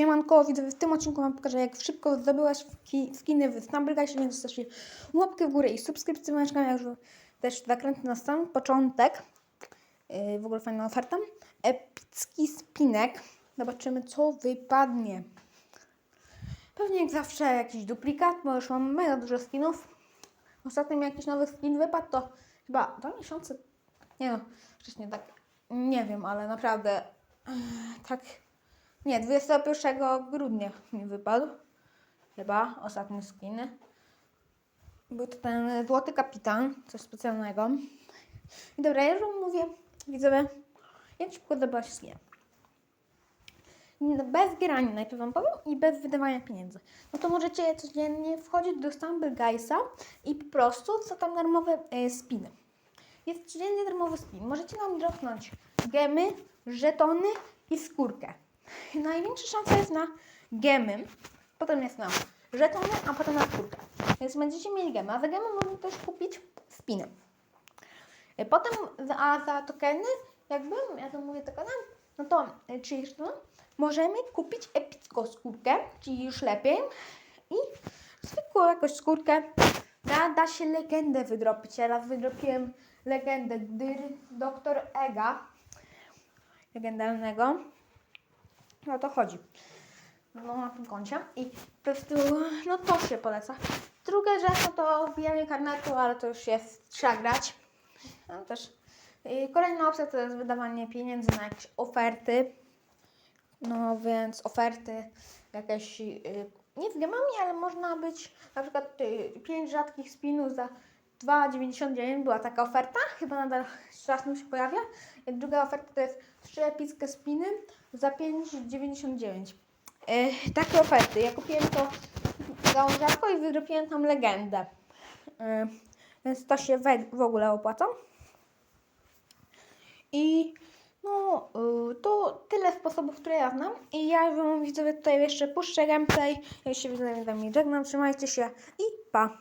Siemanko, widzowie, w tym odcinku wam pokażę, jak szybko zdobyłaś ski- skiny w Stumbleguysie, więc zostawcie łapkę w górę i subskrypcję na kanał, jak też zakrętę na sam początek. Yy, w ogóle fajna oferta. Epicki spinek. Zobaczymy, co wypadnie. Pewnie jak zawsze jakiś duplikat, bo już mam mega dużo skinów. Ostatnio jakiś nowy skin wypadł, to chyba dwa miesiące. Nie no, wcześniej tak. Nie wiem, ale naprawdę tak. Nie, 21 grudnia mi wypadł. Chyba ostatni skin. Był to ten złoty kapitan, coś specjalnego. I dobra, ja już mówię, widzowie, jak szybko zdobyłaś skin. Bez grania najpierw wam powiem i bez wydawania pieniędzy. No to możecie codziennie wchodzić do Stumble Guysa i po prostu co tam darmowe e, spiny. Jest codziennie darmowy spin. Możecie nam dropnąć gemy, żetony i skórkę. Największa szansa jest na gemy, potem jest na żetony, a potem na skórkę. Więc będziecie mieli gemy, a za gemy można też kupić spiny. E, Potem, a za tokeny, jakby, ja to mówię tokeny, no to, e, czyli no, możemy kupić epicką skórkę, czyli już lepiej, i zwykłą jakąś skórkę. Da, da się legendę wydropić. Ja raz wydropiłem legendę doktor Ega, legendarnego. No to chodzi. No na tym koncie. I po prostu, no to się poleca. Druga rzecz no to wbijanie karnetu, ale to już jest, trzeba grać. No też. I kolejna opcja to jest wydawanie pieniędzy na jakieś oferty. No więc oferty jakieś, y, nie z gemami, ale można być na przykład 5 rzadkich spinów za 2,99 była taka oferta, chyba nadal czasem się pojawia. Druga oferta to jest 3 epickie spiny za 5,99. Yy, takie oferty. Ja kupiłem to za rzadko i wydropiłem tam legendę. Yy, więc to się we, w ogóle opłaca. I no, y, to tyle sposobów, które ja znam. I ja wam widzowie tutaj jeszcze puszczę gameplay. Ja się widzowie z wami żegnam. Trzymajcie się i pa!